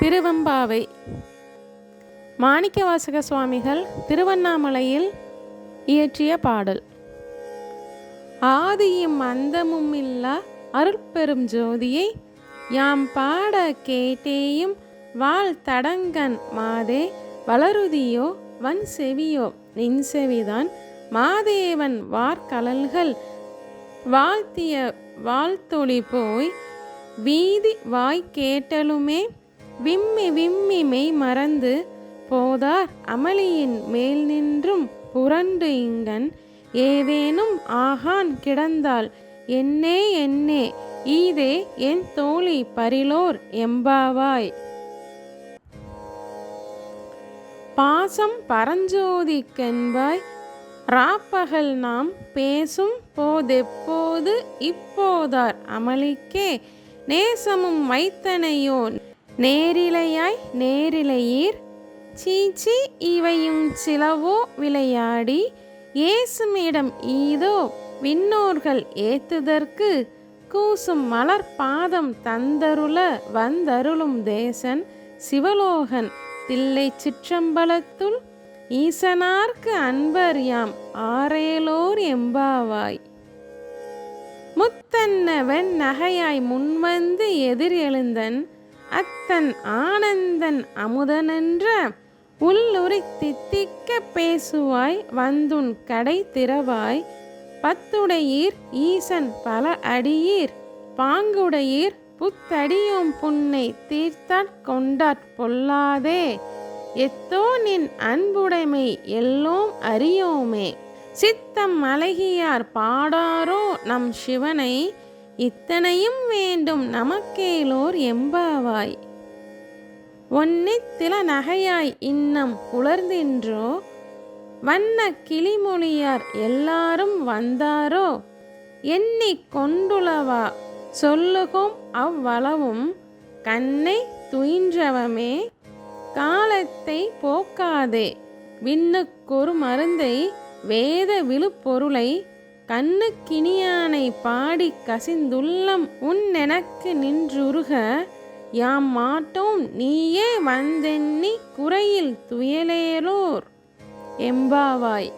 திருவெம்பாவை. மாணிக்கவாசக சுவாமிகள் திருவண்ணாமலையில் இயற்றிய பாடல். ஆதியும் அந்தமும் இல்லா அருட்பெரும் ஜோதியை யாம் பாட கேட்டேயும் வாழ் தடங்கன் மாதே வளருதியோ வன் செவியோ நின் செவிதான் மாதேவன் வார்கலல்கள் வாழ்த்திய வாழ்த்தொளி போய் வீதி வாய் கேட்டலுமே விம்மி விம்மி மெய் மறந்து போதார் அமளியின் மேல் நின்றும் புரண்டு இங்கன். ஏதேனும் ஆகான் கிடந்தால் என்னே என்னே ஈதே என் தோழி பரிலோர் எம்பாவாய். பாசம் பரஞ்சோதிக்கென்பாய் ராப்பகல் நாம் பேசும் போதெப்போது இப்போதார் அமளிக்கே நேசமும் வைத்தனையோ நேரிலையாய் நேரிலையீர். சீச்சி இவையும் சிலவோ விளையாடி ஏசுமிடம் ஈதோ விண்ணோர்கள் ஏத்துதற்கு கூசும் மலர் பாதம் தந்தருள வந்தருளும் தேசன் சிவலோகன் தில்லை சிற்றம்பலத்துள் ஈசனார்க்கு அன்பர் யாம் ஆரேலோர் எம்பாவாய். முத்தன்ன வெண் நகையாய் முன்வந்து எதிர் எழுந்தன் அத்தன் ஆனந்தன் அமுதனென்ற உள்ளுரி தித்திக்க பேசுவாய் வந்துன் கடை திறவாய். பத்துடையீர் ஈசன் பல அடியீர் பாங்குடையீர் புத்தடியோம் புன்னை தீர்த்தாற் கொண்டாற் பொல்லாதே. எத்தோ நின் அன்புடைமை எல்லோம் அறியோமே. சித்தம் அழகியார் பாடாரோ நம் சிவனை இத்தனையும் வேண்டும் நமக்கேலோர் எம்பாவாய். ஒன்னித்தில நகையாய் இன்னம் உலர்ந்தின்றோ வண்ண கிளிமொழியார் எல்லாரும் வந்தாரோ? எண்ணி கொண்டுளவா? சொல்லுகும் அவ்வளவும் கண்ணை துயின்றவமே? காலத்தை போக்காதே. விண்ணுக்கொரு மருந்தை வேத விழுப்பொருளை கண்ணுக்கினியானை பாடி கசிந்துள்ளம் உன் எனக்கு நின்றுருக. யாம் மாட்டோம் நீயே வந்தெண்ணி குறையில் துயலேலோர். எம்பாவாய்